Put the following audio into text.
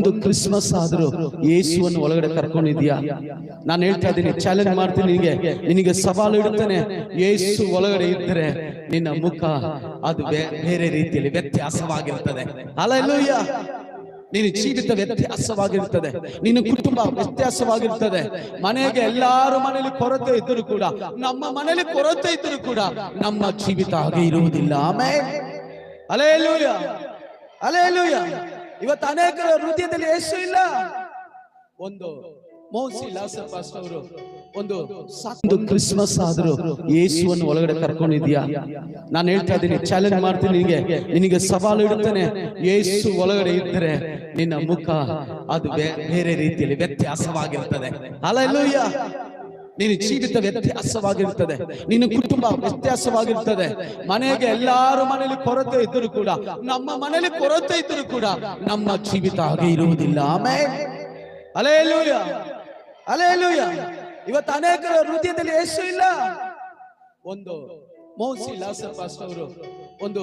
ಒಂದು ಕ್ರಿಸ್ಮಸ್ ಆದರೂ ಯೇಸುವನ್ನು ಒಳಗಡೆ ಕರ್ಕೊಂಡಿದ್ಯಾ ನಾನು ಹೇಳ್ತಾ ಇದ್ದೀನಿ ಚಾಲೆಂಜ್ ಮಾಡ್ತೀನಿ ನಿನಗೆ. ನಿನಗೆ ಸವಾಲು ಇಡುತ್ತೇನೆ. ಯೇಸು ಒಳಗಡೆ ಇದ್ದರೆ ನಿನ್ನ ಮುಖ ಅದು ಬೇರೆ ರೀತಿಯಲ್ಲಿ ವ್ಯತ್ಯಾಸವಾಗಿರ್ತದೆ ಅಲ್ಲ ನಿನ್ನ ಜೀವಿತ ವ್ಯತ್ಯಾಸವಾಗಿರ್ತದೆ ನಿನ್ನ ಕುಟುಂಬ ವ್ಯತ್ಯಾಸವಾಗಿರ್ತದೆ ಮನೆಗೆ ಎಲ್ಲಾರು ಮನೇಲಿ ಕೊರತೆ ಇದ್ದರೂ ಕೂಡ, ನಮ್ಮ ಮನೇಲಿ ಕೊರತೆ ಇದ್ದರೂ ಕೂಡ ನಮ್ಮ ಜೀವಿತ ಹಾಗೆ ಇರುವುದಿಲ್ಲ. ಆಮೇಲೆ ಅಲೆಲೂಯ ಅಲೆಲೂಯ ಇವತ್ತು ಅನೇಕ ಹೃದಯದಲ್ಲಿ ಯೇಸು ಇಲ್ಲ. ಒಂದು ಮೋಸಿ ಲಾಸರ್ ಪಾಸ್ಟ್ ಅವರು, ಒಂದು ಒಂದು ಕ್ರಿಸ್ಮಸ್ ಆದ್ರೂ ಯೇಸುವನ್ನು ಒಳಗಡೆ ಕರ್ಕೊಂಡಿದ್ಯಾ ನಾನು ಹೇಳ್ತಾ ಇದ್ದೀನಿ ಚಾಲೆಂಜ್ ಮಾಡ್ತೀನಿ ನಿನಗೆ. ನಿನಗೆ ಸವಾಲು ಇಡ್ತೇನೆ ಯೇಸು ಒಳಗಡೆ ಇದ್ದರೆ ನಿನ್ನ ಮುಖ ಅದು ಬೇರೆ ರೀತಿಯಲ್ಲಿ ವ್ಯತ್ಯಾಸವಾಗಿರ್ತದೆ. ಅಲೆಲೂಯ ನಿನ್ನ ಜೀವಿತ ವ್ಯತ್ಯಾಸವಾಗಿರ್ತದೆ. ನಿನ್ನ ಕುಟುಂಬ ವ್ಯತ್ಯಾಸವಾಗಿರ್ತದೆ. ಮನೆಗೆ ಎಲ್ಲಾರು ಮನೆಯಲ್ಲಿ ಕೊರತೆ ಇದ್ದರೂ ಕೂಡ ನಮ್ಮ ಮನೆಯಲ್ಲಿ ಕೊರತೆ ಇದ್ದರೂ ಕೂಡ ನಮ್ಮ ಜೀವಿತ ಹಾಗೆ ಇರುವುದಿಲ್ಲ. ಆಮೇಲೆ ಅಲೇ ಲೂಯ ಇವತ್ತು ಅನೇಕರ ಹೃದಯದಲ್ಲಿ ಯೇಸು ಇಲ್ಲ. ಒಂದು ಮೋಸಿ ಲಾಸರ್ ಪಾಸ್ಟ್ ಅವರು ಒಂದು